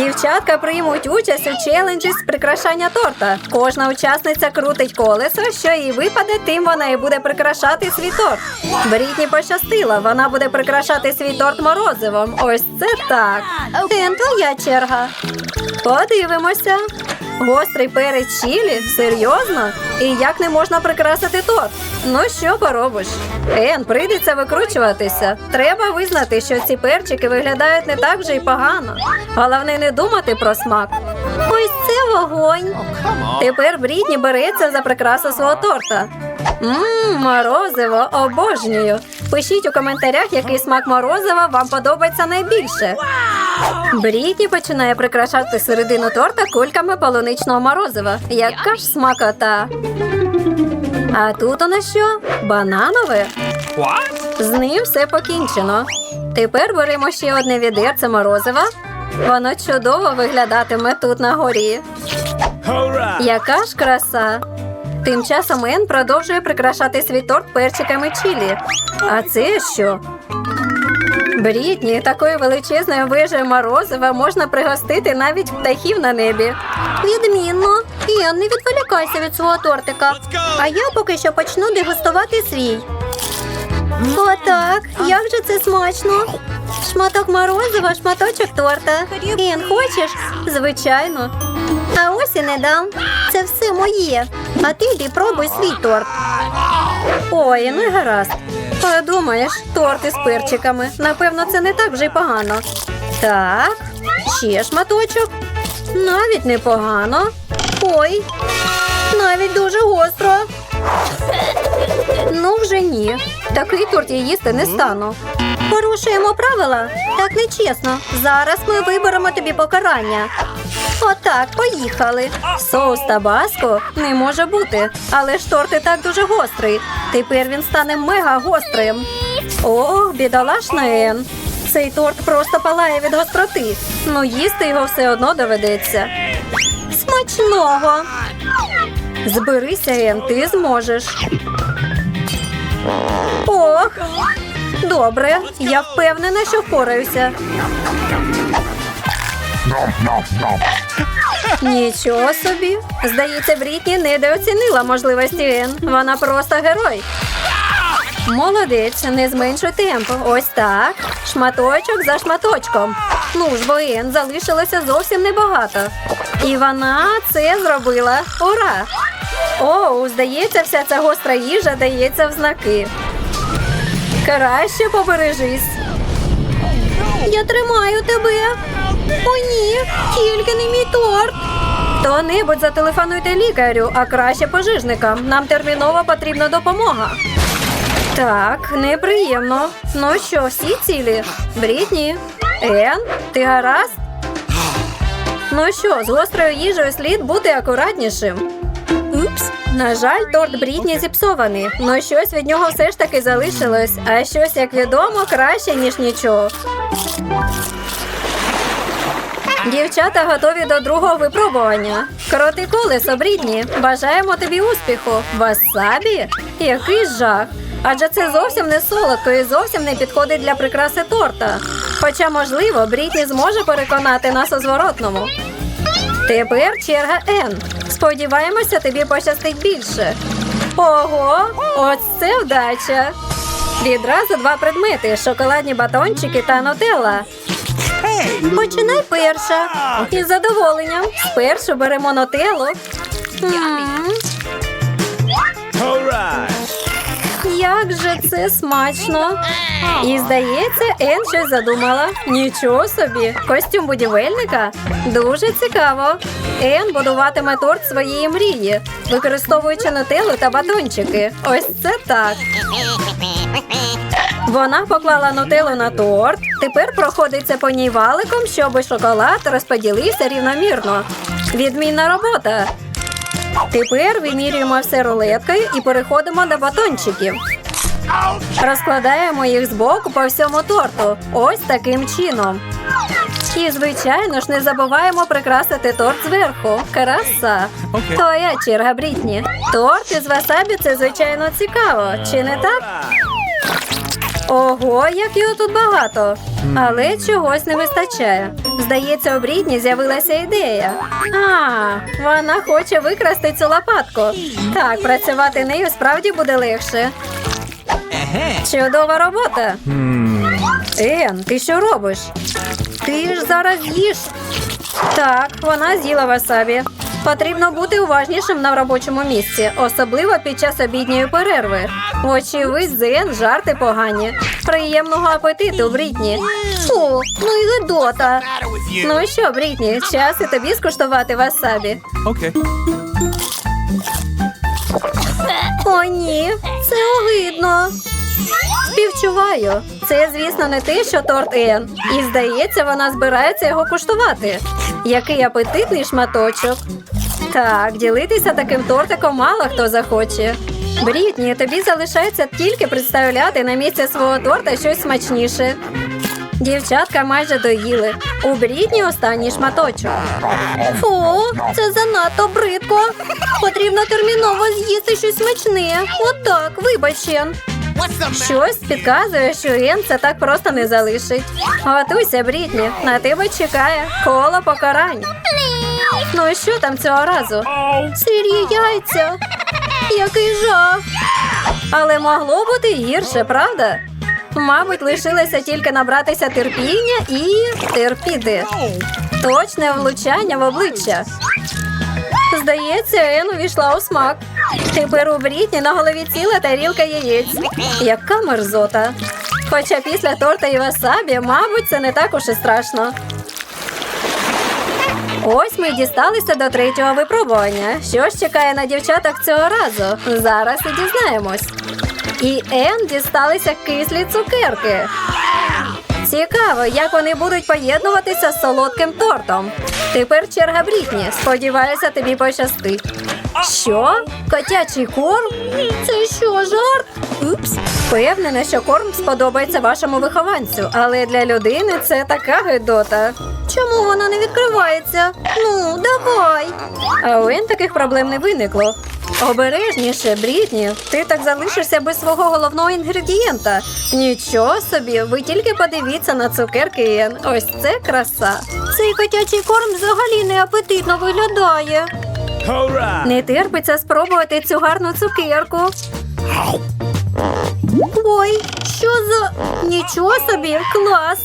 Дівчатка приймуть участь у челенджі з прикрашання торта. Кожна учасниця крутить колесо, що їй випаде, тим вона і буде прикрашати свій торт. Брітні пощастила, вона буде прикрашати свій торт морозивом. Ось це так. Тим твоя черга. Подивимося. Гострий перець чілі? Серйозно? І як не можна прикрасити торт? Ну що поробиш? Ен, прийдеться викручуватися. Треба визнати, що ці перчики виглядають не так вже й погано. Головне не думати про смак. Ось це вогонь. Тепер Брітні береться за прикрасу свого торта. Мм, морозиво, обожнюю. Пишіть у коментарях, який смак морозива вам подобається найбільше. Брітні починає прикрашати середину торта кульками полуничного морозива. Яка ж смакота. А тут у нас що? Бананове? What? З ним все покінчено. Тепер беремо ще одне відерце морозива. Воно чудово виглядатиме тут на горі. Яка ж краса! Тим часом Ен продовжує прикрашати свій торт перчиками чилі. А це що? Брітні, такою величезною вежею морозива можна пригостити навіть птахів на небі. Відмінно. Ен, не відволікайся від свого тортика. А я поки що почну дегустувати свій. Отак, як же це смачно. Шматок морозива, шматочок торта. Ін, хочеш? Звичайно. А ось і не дам. Це все моє. А ти йди пробуй свій торт. Ой, ну гаразд. Подумаєш, торт із перчиками. Напевно, це не так вже й погано. Так, ще шматочок. Навіть непогано. Ой, навіть дуже гостро. Ну, вже ні. Такий торт я їсти не стану. Порушуємо правила? Так нечесно. Зараз ми виберемо тобі покарання. Отак, поїхали. Соус табаско не може бути, але ж торт і так дуже гострий. Тепер він стане мега гострим. Ох, бідолашна Ен. Цей торт просто палає від гостроти. Ну їсти його все одно доведеться. Смачного. Зберися, Ен, ти зможеш. Ох, добре, я впевнена, що впораюся. Нічого собі. Здається, Брітні недооцінила можливості Ен. Вона просто герой. Молодець, не зменшуй темп. Ось так. Шматочок за шматочком. Ну ж, бо Ен залишилося зовсім небагато. І вона це зробила. Ура! О, здається, вся ця гостра їжа дається в знаки. Краще побережись. Я тримаю тебе. О, ні, тільки не мій торт. Хто-небудь зателефонуйте лікарю, а краще пожежникам. Нам терміново потрібна допомога. Так, неприємно. Ну що, всі цілі? Брітні? Ен, ти гаразд? Ну що, з гострою їжею слід бути акуратнішим. Упс. На жаль, торт Брітні зіпсований. Ну щось від нього все ж таки залишилось, а щось, як відомо, краще, ніж нічого. Дівчата готові до другого випробування. Кроти колесо, Брітні. Бажаємо тобі успіху. Васабі? Який жах. Адже це зовсім не солодко і зовсім не підходить для прикраси торта. Хоча, можливо, Брітні зможе переконати нас у зворотному. Тепер черга Н. Сподіваємося, тобі пощастить більше. Ого, ось це вдача. Відразу два предмети: шоколадні батончики та нутелла. Починай перша. Із задоволенням. Спершу беремо Alright. Як же це смачно. І здається, Ен щось задумала. Нічого собі. Костюм будівельника? Дуже цікаво. Ен будуватиме торт своєї мрії, використовуючи нутеллу та батончики. Ось це так. Вона поклала нутеллу на торт. Тепер проходиться по ній валиком, щоб шоколад розподілився рівномірно. Відмінна робота. Тепер вимірюємо все рулеткою і переходимо до батончиків. Розкладаємо їх збоку по всьому торту. Ось таким чином. І, звичайно ж, не забуваємо прикрасити торт зверху. Краса. Окей. Твоя черга, Брітні. Торт із васабі це, звичайно, цікаво. Чи не так? Ого, як його тут багато. Але чогось не вистачає. Здається, у Брітні з'явилася ідея. А, вона хоче викрасти цю лопатку. Так, працювати нею справді буде легше. Чудова робота. Ен, ти що робиш? Ти ж зараз їш. Так, вона з'їла васабі. Потрібно бути уважнішим на робочому місці, особливо під час обідньої перерви. Вочевидь, Зен, жарти погані. Приємного апетиту, Брітні. Фу, ну і гидота. Ну що, Брітні, час і тобі скуштувати васабі. Okay. О, ні, це огидно. Співчуваю. Це, звісно, не те, що торт Ен. І здається, вона збирається його куштувати. Який апетитний шматочок. Так, ділитися таким тортиком мало хто захоче. Брітні, тобі залишається тільки представляти на місці свого торта щось смачніше. Дівчатка майже доїли. У Брітні останній шматочок. Фу, це занадто бридко. Потрібно терміново з'їсти щось смачне. Отак, вибач, Ен. Щось підказує, що Ен це так просто не залишить. Готуйся, Брітні, на тебе чекає коло покарань. Ну і що там цього разу? Сирі яйця. Який жах. Але могло бути гірше, правда? Мабуть, лишилося тільки набратися терпіння і терпіти. Точне влучання в обличчя. Здається, Ен увійшла у смак. Тепер у Брітні на голові ціла тарілка яєць. Яка мерзота. Хоча після торта і васабі, мабуть, це не так уж і страшно. Ось ми дісталися до третього випробування. Що ж чекає на дівчаток цього разу? Зараз і дізнаємось. І Ен дісталися кислі цукерки. Цікаво, як вони будуть поєднуватися з солодким тортом. Тепер черга Брітні. Сподіваюся, тобі пощастить. Що? Котячий корм? Це що, жарт? Упс. Впевнена, що корм сподобається вашому вихованцю, але для людини це така гидота. Чому вона не відкривається? Ну, давай. А у Ен таких проблем не виникло. Обережніше, Брітні, ти так залишишся без свого головного інгредієнта. Нічого собі, ви тільки подивіться на цукерки Ен. Ось це краса. Цей котячий корм взагалі не апетитно виглядає. Не терпиться спробувати цю гарну цукерку. Ой, що за нічого собі, клас.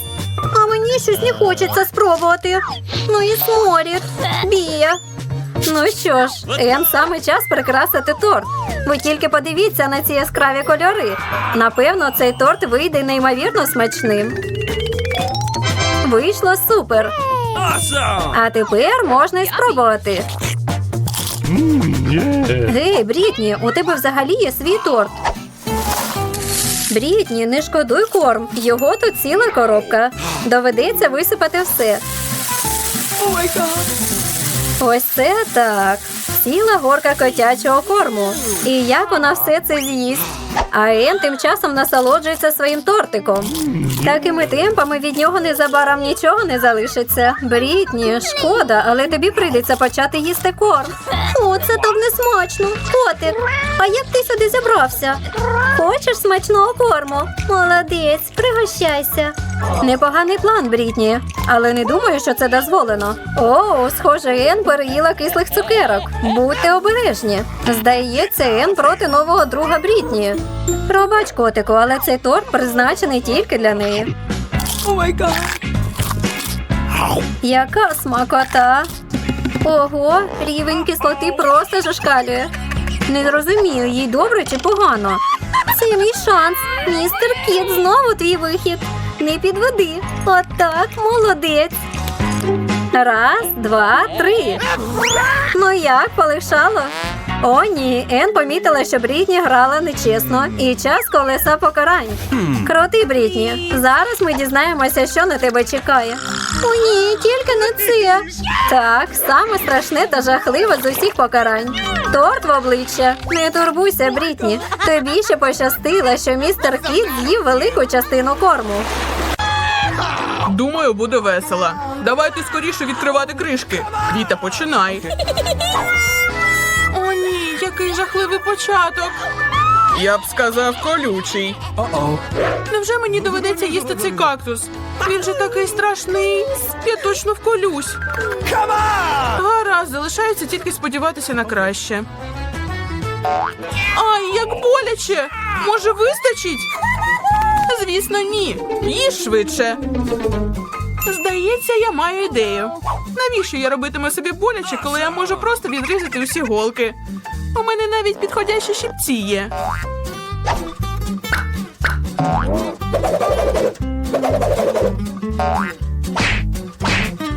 А мені щось не хочеться спробувати. Ну і сморід. Бія. Ну що ж, Ен, саме час прикрасити торт. Ви тільки подивіться на ці яскраві кольори. Напевно, цей торт вийде неймовірно смачним. Вийшло супер. А тепер можна й спробувати. Гей, Брітні, у тебе взагалі є свій торт. Брітні, не шкодуй корм. Його тут ціла коробка. Доведеться висипати все. Ось це так. Ціла горка котячого корму. І як вона все це з'їсть? А Ен тим часом насолоджується своїм тортиком. Такими темпами від нього незабаром нічого не залишиться. Брітні, шкода, але тобі прийдеться почати їсти корм. О, це так не смачно. Котик, а як ти сюди забрався? Хочеш смачного корму? Молодець, пригощайся. Непоганий план, Брітні, але не думаю, що це дозволено. О, схоже, Ен переїла кислих цукерок. Будьте обережні. Здається, Ен проти нового друга Брітні. Пробач, котику, але цей торт призначений тільки для неї. Яка смакота! Ого, рівень кислоти просто зашкалює. Не розумію, їй добре чи погано. Це мій шанс. Містер Кіт, знову твій вихід. Не підведи. Отак, молодець. Раз, два, три. Ну як, полишало? О, ні, Ен помітила, що Брітні грала нечесно, і час колеса покарань. Крути, Брітні. Зараз ми дізнаємося, що на тебе чекає. О, ні, тільки не це. Так, саме страшне та жахливе з усіх покарань. Торт в обличчя. Не турбуйся, Брітні. Тобі ще пощастило, що містер Кіт з'їв велику частину корму. Думаю, буде весело. Давайте скоріше відкривати кришки. Віта, починай. Який жахливий початок. Я б сказав колючий. Uh-oh. Невже мені доведеться їсти цей кактус? Він же такий страшний. Я точно вколюсь. Гаразд, залишається тільки сподіватися на краще. Ай, як боляче! Може, вистачить? Звісно, ні. Їж швидше. Здається, я маю ідею. Навіщо я робитиму собі боляче, коли я можу просто відрізати усі голки? У мене навіть підходящі щипці є.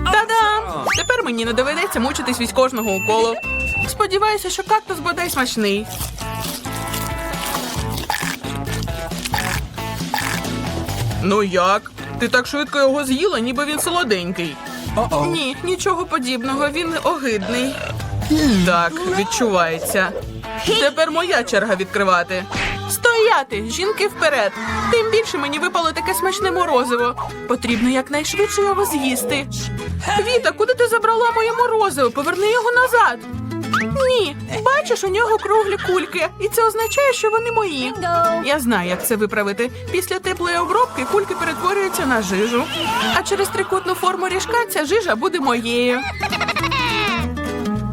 Та-дам! Тепер мені не доведеться мучитись від кожного уколу. Сподіваюся, що кактус бодай смачний. Ну як? Ти так швидко його з'їла, ніби він солоденький. Ні, нічого подібного, він огидний. Так, відчувається. Тепер моя черга відкривати. Стояти! Жінки вперед! Тим більше мені випало таке смачне морозиво. Потрібно якнайшвидше його з'їсти. Віта, куди ти забрала моє морозиво? Поверни його назад. Ні, бачиш, у нього круглі кульки, і це означає, що вони мої. Я знаю, як це виправити. Після теплої обробки кульки перетворюються на жижу. А через трикутну форму ріжка ця жижа буде моєю.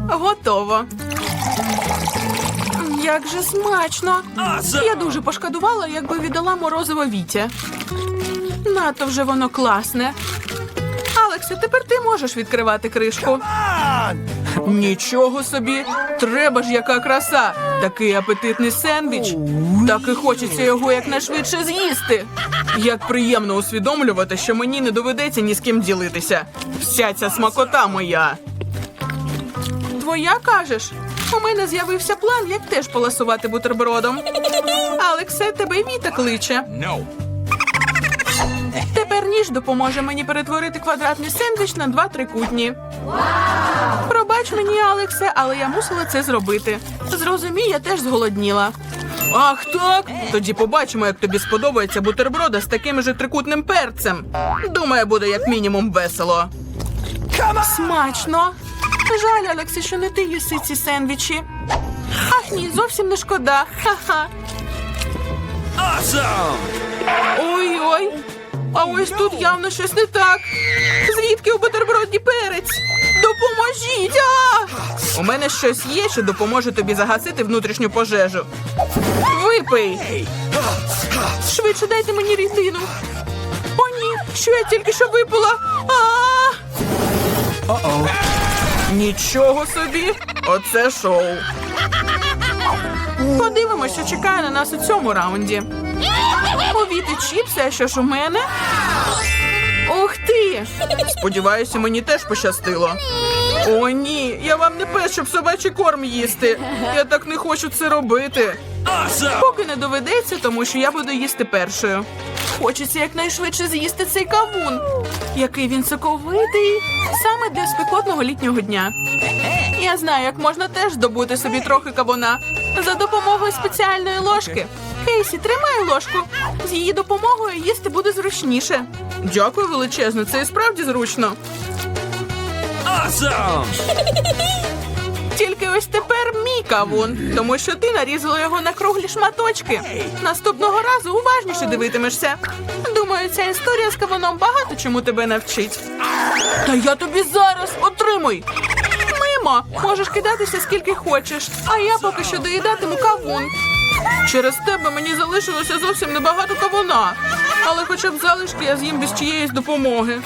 Готово. Як же смачно! Я дуже пошкодувала, якби віддала морозиво Вітя. Надто вже воно класне. Алексе, тепер ти можеш відкривати кришку. Нічого собі, треба ж яка краса! Такий апетитний сендвіч. Так і хочеться його якнайшвидше з'їсти. Як приємно усвідомлювати, що мені не доведеться ні з ким ділитися. Вся ця смакота моя. Твоя кажеш? У мене з'явився план, як теж поласувати бутербродом. Алексе, тебе Віта кличе. No. Тепер ніж допоможе мені перетворити квадратний сендвіч на два трикутні. Пробач мені, Алексе, але я мусила це зробити. Зрозумій, я теж зголодніла. Ах так? Тоді побачимо, як тобі сподобається бутерброда з таким же трикутним перцем. Думаю, буде як мінімум весело. Смачно. Жаль, Алексе, що не ти їси ці сендвічі. Ах ні, зовсім не шкода. Ха-ха. Awesome! Ой-ой. А ось тут явно щось не так. Звідки у бутерброді перець? Допоможіть! А! У мене щось є, що допоможе тобі загасити внутрішню пожежу. Випий! Швидше дайте мені рідину. О, ні, що я тільки що випила. А! Нічого собі! Оце шоу. Подивимося, що чекає на нас у цьому раунді. Повіти чіпси, а що ж у мене? Ух ти! Сподіваюся, мені теж пощастило. О, ні, я вам не пес, щоб собачий корм їсти. Я так не хочу це робити. Поки не доведеться, тому що я буду їсти першою. Хочеться якнайшвидше з'їсти цей кавун. Який він соковитий, саме для спекотного літнього дня. Я знаю, як можна теж здобути собі трохи кавуна за допомогою спеціальної ложки. Кейсі, тримай ложку. З її допомогою їсти буде зручніше. Дякую величезно, це і справді зручно. Awesome! Тільки ось тепер мій кавун, тому що ти нарізала його на круглі шматочки. Наступного разу уважніше дивитимешся. Думаю, ця історія з кавуном багато чому тебе навчить. Та я тобі зараз отримуй. Мимо, можеш кидатися скільки хочеш, а я поки що доїдатиму кавун. Через тебе мені залишилося зовсім небагато кавуна, але хоча б залишки я з'їм без чиєїсь допомоги.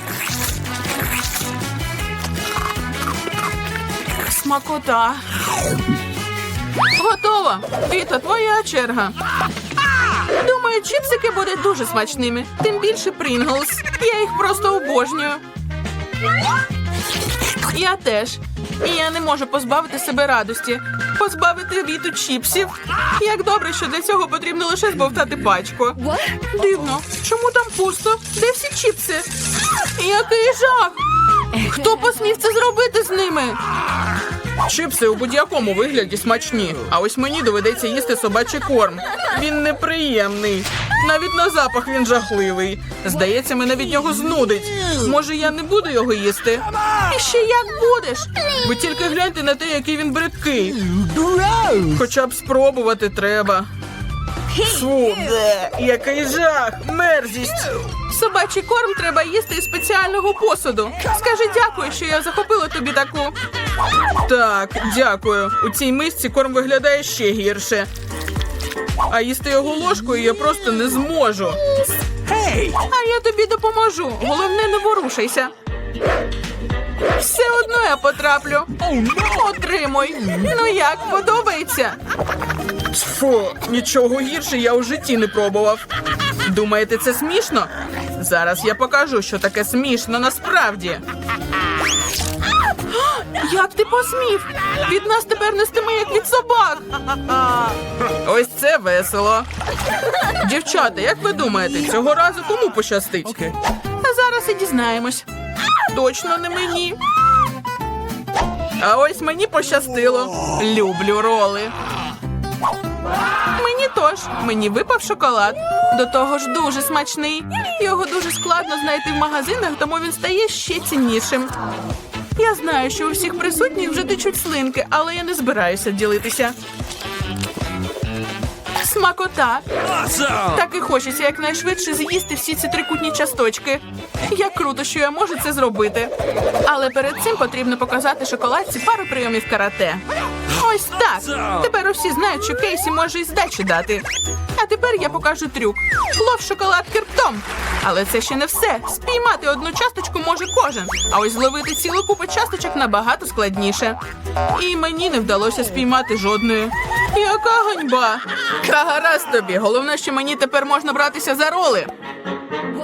Смакота. Готово. Віта, твоя черга. Думаю, чіпсики будуть дуже смачними. Тим більше Прінглс. Я їх просто обожнюю. Я теж. І я не можу позбавити себе радості. Позбавити віту чіпсів. Як добре, що для цього потрібно лише збовтати пачку. Дивно, чому там пусто? Де всі чіпси? Який жах! Хто посмів це зробити з ними? Чипси у будь-якому вигляді смачні, а ось мені доведеться їсти собачий корм. Він неприємний. Навіть на запах він жахливий. Здається, мене від нього знудить. Може, я не буду його їсти? І ще як будеш? Ви тільки гляньте на те, який він бридкий. Хоча б спробувати треба. Фу, бе, який жах, мерзість. Собачий корм треба їсти із спеціального посуду. Скажи дякую, що я захопила тобі таку. Так, дякую. У цій мисці корм виглядає ще гірше. А їсти його ложкою я просто не зможу. Hey! А я тобі допоможу. Головне, не ворушайся. Все одно я потраплю. Отримуй. Ну як, подобається? Фу, нічого гірше я у житті не пробував. Думаєте, це смішно? Зараз я покажу, що таке смішно насправді. Як ти посмів? Від нас тепер нестиме, як від собак. Ось це весело. Дівчата, як ви думаєте, цього разу кому пощастить? Okay. А зараз і дізнаємось. Точно не мені. А ось мені пощастило. Люблю роли. Мені теж. Мені випав шоколад. До того ж дуже смачний. Його дуже складно знайти в магазинах, тому він стає ще ціннішим. Я знаю, що у всіх присутніх вже течуть слинки, але я не збираюся ділитися. Смакота. Awesome! Так і хочеться якнайшвидше з'їсти всі ці трикутні часточки. Як круто, що я можу це зробити. Але перед цим потрібно показати шоколадці пару прийомів карате. Ось так. Тепер усі знають, що Кейсі може і здачу дати. А тепер я покажу трюк. Лов шоколад кирптом. Але це ще не все. Спіймати одну часточку може кожен. А ось зловити цілу купу часточок набагато складніше. І мені не вдалося спіймати жодної. Яка ганьба! Та гаразд тобі. Головне, що мені тепер можна братися за роли.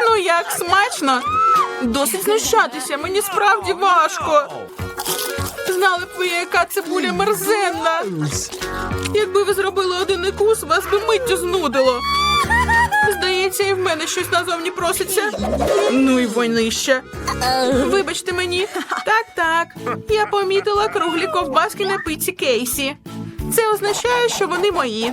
Ну як смачно? Досить знущатися, мені справді важко. Знали б ви, яка цибуля мерзенна. Якби ви зробили один укус, вас би миттю знудило. Здається, і в мене щось назовні проситься. Ну і войнище. Вибачте мені. Так, так. Я помітила круглі ковбаски на пиці Кейсі. Це означає, що вони мої.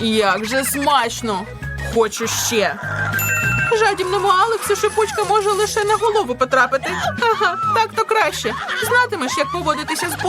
Як же смачно! Хочу ще. Жадібному Алексу шипучка може лише на голову потрапити. Ага, так то краще. Знатимеш, як поводитися з.